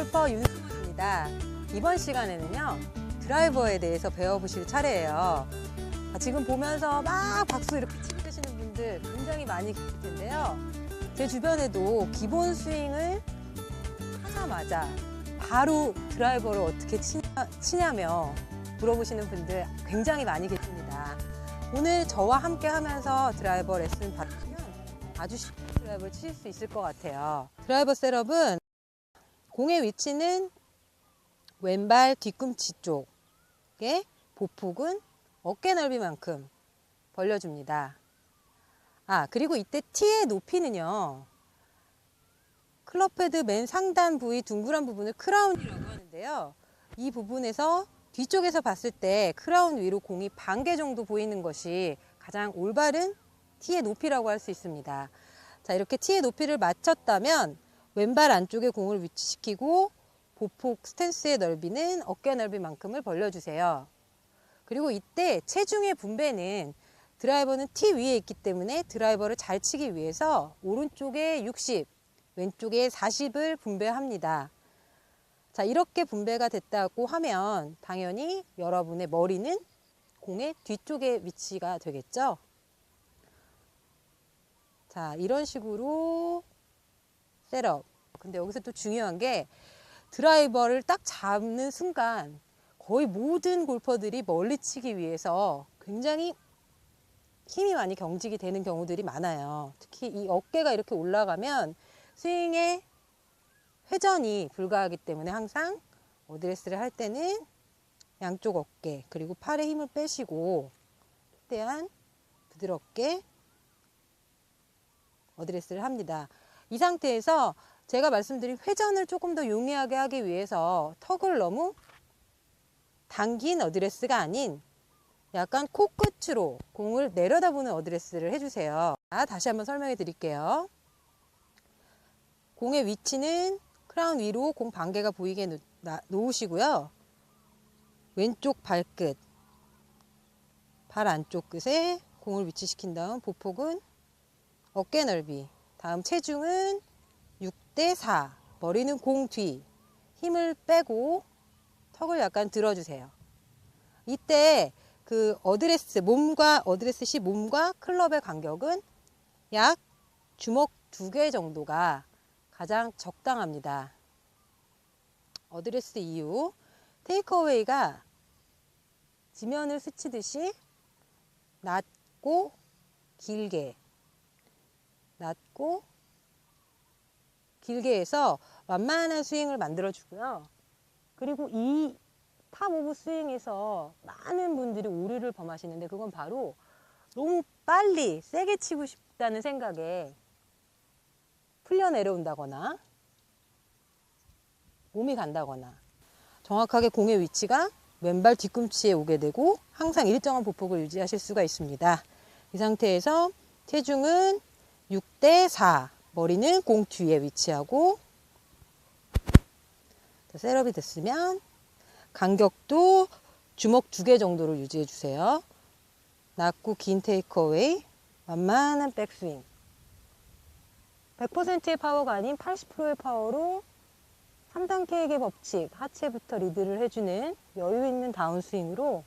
골퍼 윤승호입니다. 이번 시간에는요, 드라이버에 대해서 배워보실 차례예요. 아, 지금 보면서 막 박수 이렇게 치시는 분들 굉장히 많이 계실 텐데요. 제 주변에도 기본 스윙을 하자마자 바로 드라이버를 어떻게 치냐, 치냐 며 물어보시는 분들 굉장히 많이 계십니다. 오늘 저와 함께 하면서 드라이버 레슨 받으시면 아주 쉽게 드라이버를 치실 수 있을 것 같아요. 드라이버 셋업은 공의 위치는 왼발 뒤꿈치 쪽에 보폭은 어깨 넓이만큼 벌려줍니다. 아, 그리고 이때 티의 높이는요. 클럽 헤드 맨 상단 부위 둥그란 부분을 크라운이라고 하는데요. 이 부분에서 뒤쪽에서 봤을 때 크라운 위로 공이 반개 정도 보이는 것이 가장 올바른 티의 높이라고 할 수 있습니다. 자, 이렇게 티의 높이를 맞췄다면 왼발 안쪽에 공을 위치시키고 보폭 스탠스의 넓이는 어깨 넓이만큼을 벌려주세요. 그리고 이때 체중의 분배는 드라이버는 티 위에 있기 때문에 드라이버를 잘 치기 위해서 오른쪽에 60, 왼쪽에 40을 분배합니다. 자, 이렇게 분배가 됐다고 하면 당연히 여러분의 머리는 공의 뒤쪽에 위치가 되겠죠. 자, 이런 식으로 셋업. 근데 여기서 또 중요한 게 드라이버를 딱 잡는 순간 거의 모든 골퍼들이 멀리 치기 위해서 굉장히 힘이 많이 경직이 되는 경우들이 많아요. 특히 이 어깨가 이렇게 올라가면 스윙의 회전이 불가하기 때문에 항상 어드레스를 할 때는 양쪽 어깨 그리고 팔에 힘을 빼시고 최대한 부드럽게 어드레스를 합니다. 이 상태에서 제가 말씀드린 회전을 조금 더 용이하게 하기 위해서 턱을 너무 당긴 어드레스가 아닌 약간 코끝으로 공을 내려다보는 어드레스를 해주세요. 자, 다시 한번 설명해 드릴게요. 공의 위치는 크라운 위로 공 반개가 보이게 놓, 나, 놓으시고요. 왼쪽 발끝, 발 안쪽 끝에 공을 위치시킨 다음 보폭은 어깨 넓이, 다음 체중은 6대 4, 머리는 공 뒤, 힘을 빼고 턱을 약간 들어주세요. 이때 그 어드레스, 몸과 어드레스 시 몸과 클럽의 간격은 약 주먹 두 개 정도가 가장 적당합니다. 어드레스 이후 테이크어웨이가 지면을 스치듯이 낮고 길게 낮고 길게 해서 완만한 스윙을 만들어 주고요. 그리고 이탑 오브 스윙에서 많은 분들이 오류를 범하시는데 그건 바로 너무 빨리 세게 치고 싶다는 생각에 풀려 내려온다거나 몸이 간다거나 정확하게 공의 위치가 왼발 뒤꿈치에 오게 되고 항상 일정한 보폭을 유지하실 수가 있습니다. 이 상태에서 체중은 6대 4, 머리는 공 뒤에 위치하고 자, 셋업이 됐으면 간격도 주먹 두 개 정도로 유지해 주세요. 낮고 긴 테이크어웨이, 완만한 백스윙. 100%의 파워가 아닌 80%의 파워로 3단 케이크의 법칙, 하체부터 리드를 해주는 여유 있는 다운스윙으로